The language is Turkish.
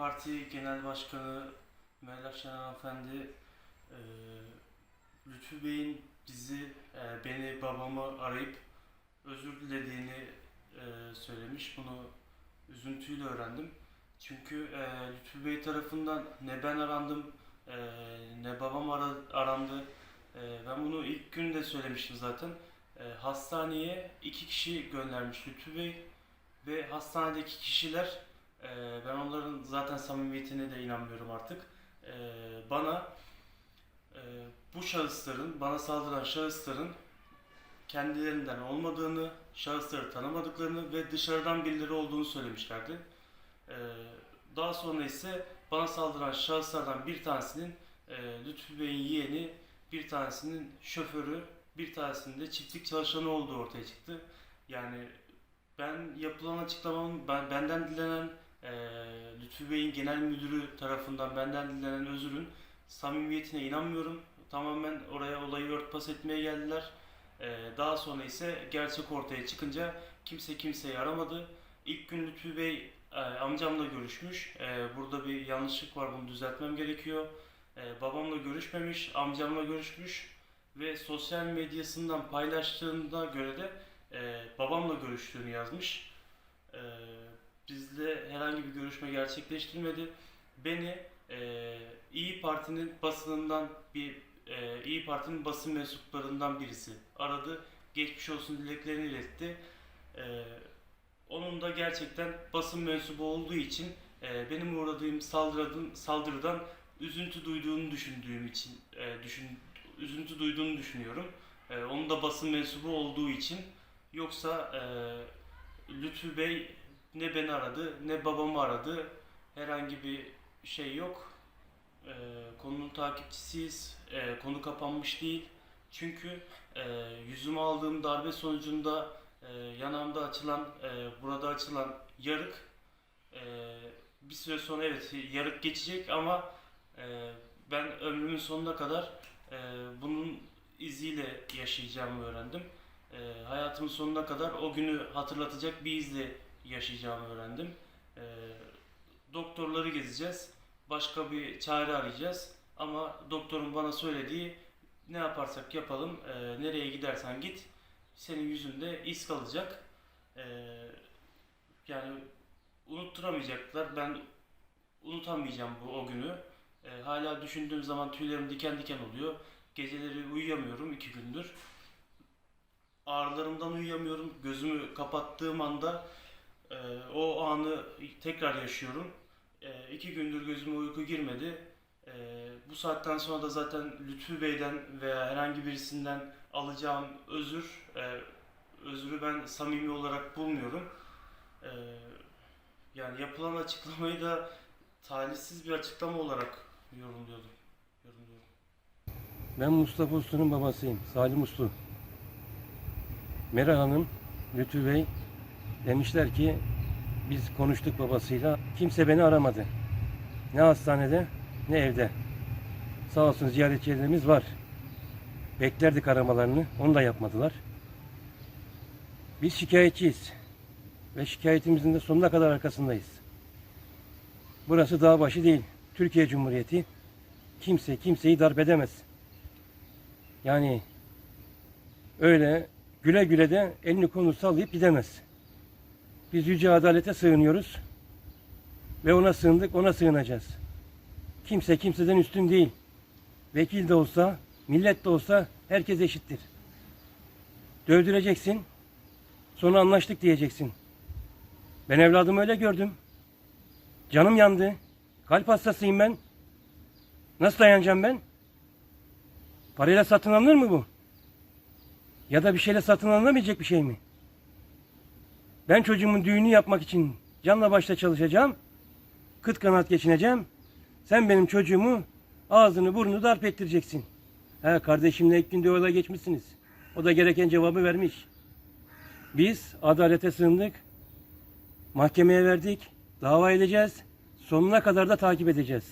Parti Genel Başkanı Meral Şener Hanımefendi e, Lütfü Bey'in bizi, e, beni, babamı arayıp özür dilediğini e, söylemiş. Bunu üzüntüyle öğrendim. Çünkü e, Lütfü Bey tarafından ne ben arandım, e, ne babam ara- arandı. E, ben bunu ilk gün de söylemiştim zaten. E, hastaneye iki kişi göndermiş Lütfü Bey ve hastanedeki kişiler ee, ben onların zaten samimiyetine de inanmıyorum artık. Ee, bana e, bu şahısların, bana saldıran şahısların kendilerinden olmadığını, şahısları tanımadıklarını ve dışarıdan birileri olduğunu söylemişlerdi. Ee, daha sonra ise bana saldıran şahıslardan bir tanesinin e, Lütfü Bey'in yeğeni, bir tanesinin şoförü, bir tanesinin de çiftlik çalışanı olduğu ortaya çıktı. Yani ben yapılan açıklamamın, ben, benden dilenen e, Lütfü Bey'in genel müdürü tarafından benden dilenen özürün samimiyetine inanmıyorum. Tamamen oraya olayı örtbas etmeye geldiler. E, daha sonra ise gerçek ortaya çıkınca kimse kimseyi aramadı. İlk gün Lütfü Bey e, amcamla görüşmüş. E, burada bir yanlışlık var bunu düzeltmem gerekiyor. E, babamla görüşmemiş, amcamla görüşmüş ve sosyal medyasından paylaştığına göre de e, babamla görüştüğünü yazmış. E, bizle herhangi bir görüşme gerçekleştirmedi. Beni e, İyi Parti'nin basınından bir e, İyi Parti'nin basın mensuplarından birisi aradı. Geçmiş olsun dileklerini iletti. E, onun da gerçekten basın mensubu olduğu için e, benim uğradığım saldırıdan, saldırıdan üzüntü duyduğunu düşündüğüm için e, düşün, üzüntü duyduğunu düşünüyorum. E, onun da basın mensubu olduğu için yoksa e, Lütfü Bey ne beni aradı ne babamı aradı. Herhangi bir şey yok. Ee, konunun takipçisiyiz. Ee, konu kapanmış değil. Çünkü e, yüzüme aldığım darbe sonucunda e, yanağımda açılan, e, burada açılan yarık e, bir süre sonra evet yarık geçecek ama e, ben ömrümün sonuna kadar e, bunun iziyle yaşayacağımı öğrendim. E, hayatımın sonuna kadar o günü hatırlatacak bir izle yaşayacağımı öğrendim. Ee, doktorları gezeceğiz. Başka bir çare arayacağız. Ama doktorun bana söylediği ne yaparsak yapalım, e, nereye gidersen git, senin yüzünde iz kalacak. Ee, yani unutturamayacaklar. Ben unutamayacağım bu o günü. Ee, hala düşündüğüm zaman tüylerim diken diken oluyor. Geceleri uyuyamıyorum iki gündür. Ağrılarımdan uyuyamıyorum. Gözümü kapattığım anda ee, o anı tekrar yaşıyorum. Ee, iki gündür gözüme uyku girmedi. Ee, bu saatten sonra da zaten Lütfü Bey'den veya herhangi birisinden alacağım özür, e, özrü ben samimi olarak bulmuyorum. Ee, yani yapılan açıklamayı da talihsiz bir açıklama olarak yorumluyordum. yorumluyorum. Ben Mustafa Uslu'nun babasıyım. Salim Uslu. Meral Hanım, Lütfü Bey demişler ki biz konuştuk babasıyla. Kimse beni aramadı. Ne hastanede ne evde. Sağ olsun ziyaretçilerimiz var. Beklerdik aramalarını. Onu da yapmadılar. Biz şikayetçiyiz. Ve şikayetimizin de sonuna kadar arkasındayız. Burası dağ başı değil. Türkiye Cumhuriyeti. Kimse kimseyi darp edemez. Yani öyle güle güle de elini kolunu sallayıp gidemez. Biz yüce adalete sığınıyoruz. Ve ona sığındık, ona sığınacağız. Kimse kimseden üstün değil. Vekil de olsa, millet de olsa herkes eşittir. Dövdüreceksin, sonra anlaştık diyeceksin. Ben evladımı öyle gördüm. Canım yandı. Kalp hastasıyım ben. Nasıl dayanacağım ben? Parayla satın alınır mı bu? Ya da bir şeyle satın alınamayacak bir şey mi? Ben çocuğumun düğünü yapmak için canla başla çalışacağım. Kıt kanat geçineceğim. Sen benim çocuğumu ağzını burnunu darp ettireceksin. Ha kardeşimle ilk günde yola geçmişsiniz. O da gereken cevabı vermiş. Biz adalete sığındık. Mahkemeye verdik. Dava edeceğiz. Sonuna kadar da takip edeceğiz.